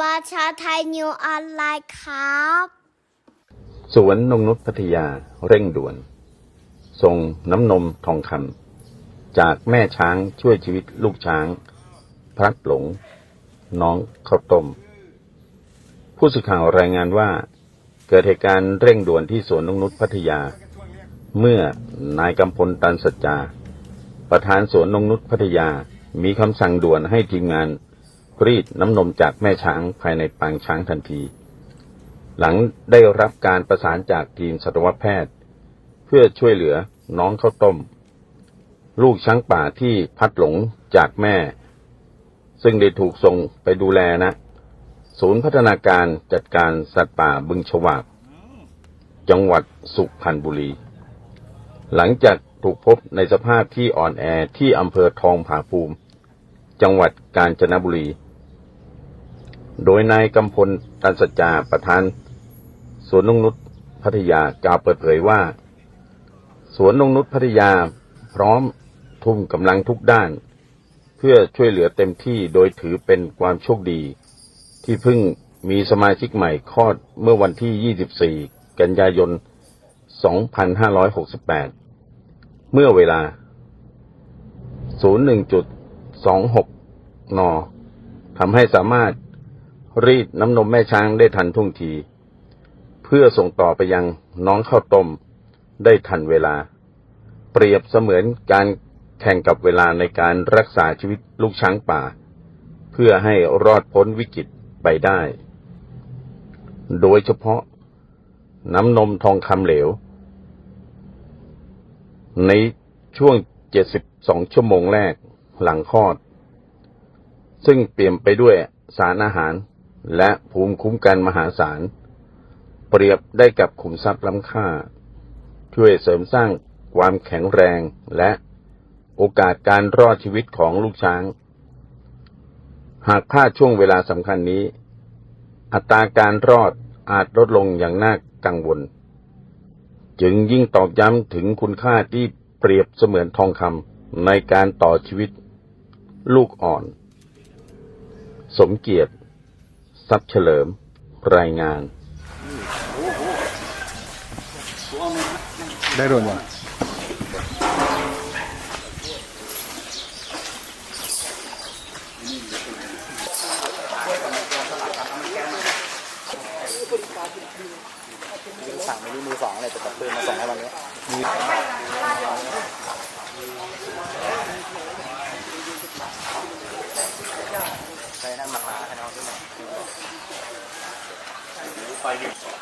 ประชาไทยนิวออนไลน์ครับสวนนงนุษพัทยาเร่งด่วน ส่งน้ำนมทองคำจากแม่ช้างช่วยชีวิตลูกช้าง พลัดหลง น้องข้าวต้ม ผู้สื่อข่าวรายงานว่า เกิดเหตุการณ์เร่งด่วนที่สวนนงนุษพัทยา เมื่อนายกำพลตันสัจจา ประธานสวนนงนุษพัทยามีคำสั่งด่วนให้ทีมงาน รีดน้ำนมจากแม่ช้างภายในปางช้างทันที หลังได้รับการประสานจากทีมสัตวแพทย์ เพื่อช่วยเหลือน้องข้าวต้ม ลูกช้างป่าที่พัดหลงจากแม่ ซึ่งได้ถูกส่งไปดูแลนะศูนย์พัฒนาการจัดการสัตว์ป่าบึงฉวาก จังหวัดสุพรรณบุรี หลังจากถูกพบในสภาพที่อ่อนแอที่อำเภอทองผาภูมิ จังหวัดกาญจนบุรี โดยนายกำพลตันสัจจาประธานสวนนงนุษพัทยากล่าวเปิดเผยว่า สวนนงนุษพัทยาพร้อมทุ่มกำลังทุกด้าน เพื่อช่วยเหลือเต็มที่โดยถือเป็นความโชคดี ที่เพิ่งมีสมาชิกใหม่คลอดเมื่อวันที่ 24 กันยายน 2568 เมื่อเวลา 01.26 นทำให้สามารถ รีดน้ำนมแม่ช้างได้ทันท่วงที เพื่อส่งต่อไปยังน้องข้าวต้มได้ทันเวลา เปรียบเสมือนการแข่งกับเวลาในการรักษาชีวิตลูกช้างป่า เพื่อให้รอดพ้นวิกฤตไปได้ โดยเฉพาะน้ำนมทองคำเหลว ในช่วง 72 ชั่วโมงแรกหลังคลอด ซึ่งเปลี่ยนไปด้วยสารอาหาร และภูมิคุ้มกันมหาศาล เปรียบได้กับขุมทรัพย์ล้ำค่า ช่วยเสริมสร้างความแข็งแรงและโอกาสการรอดชีวิตของลูกช้าง หากพลาดช่วงเวลาสำคัญนี้ อัตราการรอดอาจลดลงอย่างน่ากังวล จึงยิ่งตอกย้ำถึงคุณค่าที่เปรียบเสมือนทองคำในการต่อชีวิต ลูกอ่อน สมเกียรติ ทรัพย์เฉลิม รายงาน ได้โดนยังสั่งไม่รู้มือสองเลยแต่จับปืนมาส่งให้วันนี้ ใช้นั่นมาให้น้องขึ้นมา